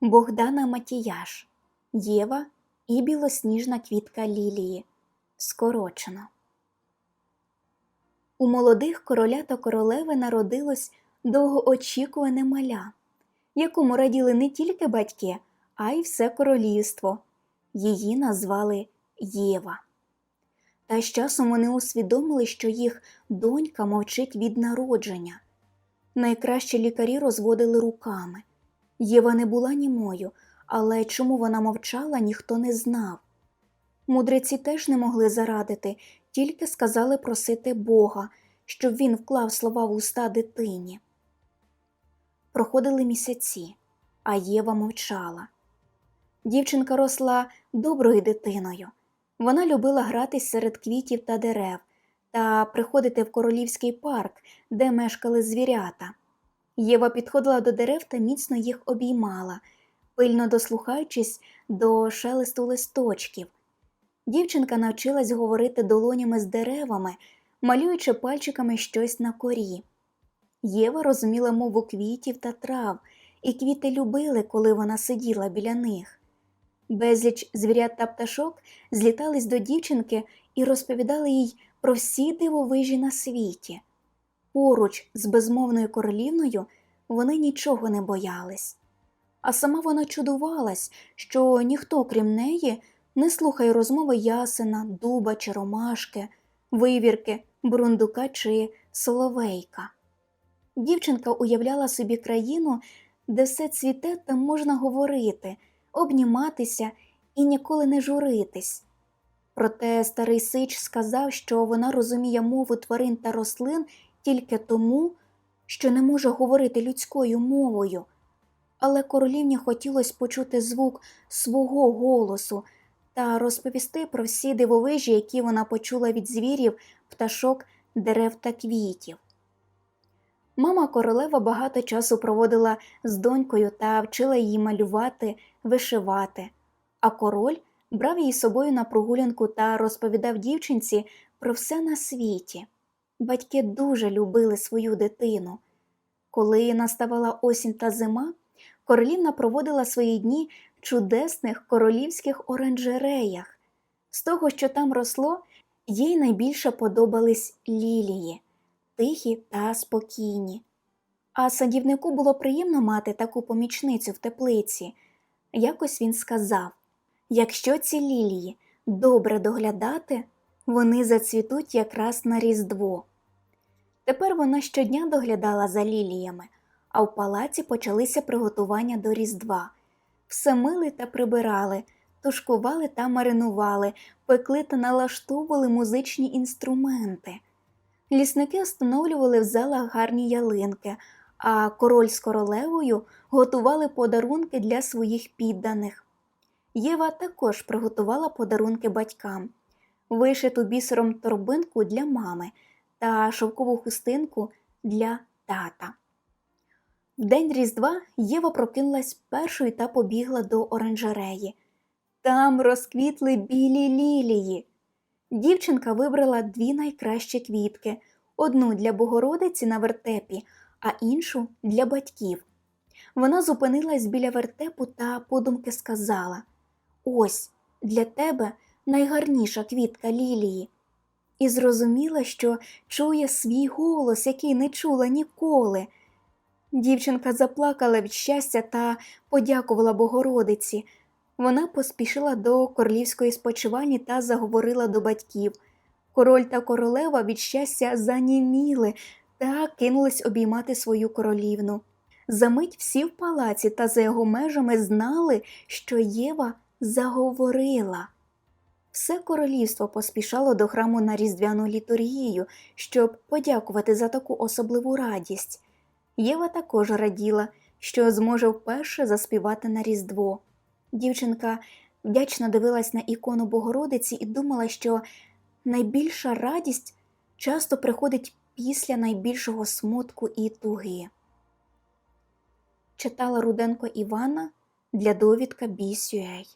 Богдана Матіяш, Єва і білосніжна квітка лілії. Скорочено. У молодих короля та королеви народилось довгоочікуване маля, якому раділи не тільки батьки, а й все королівство. Її назвали Єва. Та з часом вони усвідомили, що їх донька мовчить від народження. Найкращі лікарі розводили руками. Єва не була німою, але чому вона мовчала, ніхто не знав. Мудреці теж не могли зарадити, тільки сказали просити Бога, щоб він вклав слова в уста дитині. Проходили місяці, а Єва мовчала. Дівчинка росла доброю дитиною. Вона любила гратись серед квітів та дерев та приходити в королівський парк, де мешкали звірята. Єва підходила до дерев та міцно їх обіймала, пильно дослухаючись до шелесту листочків. Дівчинка навчилась говорити долонями з деревами, малюючи пальчиками щось на корі. Єва розуміла мову квітів та трав, і квіти любили, коли вона сиділа біля них. Безліч звірят та пташок злітались до дівчинки і розповідали їй про всі дивовижі на світі. Поруч з безмовною королівною вони нічого не боялись. А сама вона чудувалась, що ніхто, крім неї, не слухає розмови ясена, дуба чи ромашки, вивірки, бурундука чи соловейка. Дівчинка уявляла собі країну, де все цвіте та можна говорити, обніматися і ніколи не журитись. Проте старий Сич сказав, що вона розуміє мову тварин та рослин тільки тому, що не може говорити людською мовою. Але королівні хотілося почути звук свого голосу та розповісти про всі дивовижі, які вона почула від звірів, пташок, дерев та квітів. Мама королева багато часу проводила з донькою та вчила її малювати, вишивати, а король брав її з собою на прогулянку та розповідав дівчинці про все на світі. Батьки дуже любили свою дитину. Коли наставала осінь та зима, королівна проводила свої дні в чудесних королівських оранжереях. З того, що там росло, їй найбільше подобались лілії, тихі та спокійні. А садівнику було приємно мати таку помічницю в теплиці. Якось він сказав якщо ці лілії добре доглядати, вони зацвітуть якраз на Різдво. Тепер вона щодня доглядала за ліліями, а в палаці почалися приготування до Різдва. Все мили та прибирали, тушкували та маринували, пекли та налаштовували музичні інструменти. Лісники встановлювали в залах гарні ялинки, а король з королевою готували подарунки для своїх підданих. Єва також приготувала подарунки батькам, вишиту бісером торбинку для мами та шовкову хустинку для тата. В день Різдва Єва прокинулась першою та побігла до оранжереї. Там розквітли білі лілії. Дівчинка вибрала дві найкращі квітки одну для Богородиці на вертепі, а іншу для батьків. Вона зупинилась біля вертепу та подумки сказала Ось для тебе найгарніша квітка лілії. І зрозуміла, що чує свій голос, який не чула ніколи. Дівчинка заплакала від щастя та подякувала Богородиці. Вона поспішила до королівської спочивальні та заговорила до батьків. Король та королева від щастя заніміли та кинулись обіймати свою королівну. Замить всі в палаці та за його межами знали, що Єва заговорила. Все королівство поспішало до храму на різдвяну літургію, щоб подякувати за таку особливу радість. Єва також раділа, що зможе вперше заспівати на Різдво. Дівчинка вдячно дивилась на ікону Богородиці і думала, що найбільша радість часто приходить після найбільшого смутку і туги. Читала Руденко Івана для довідка Бісюей.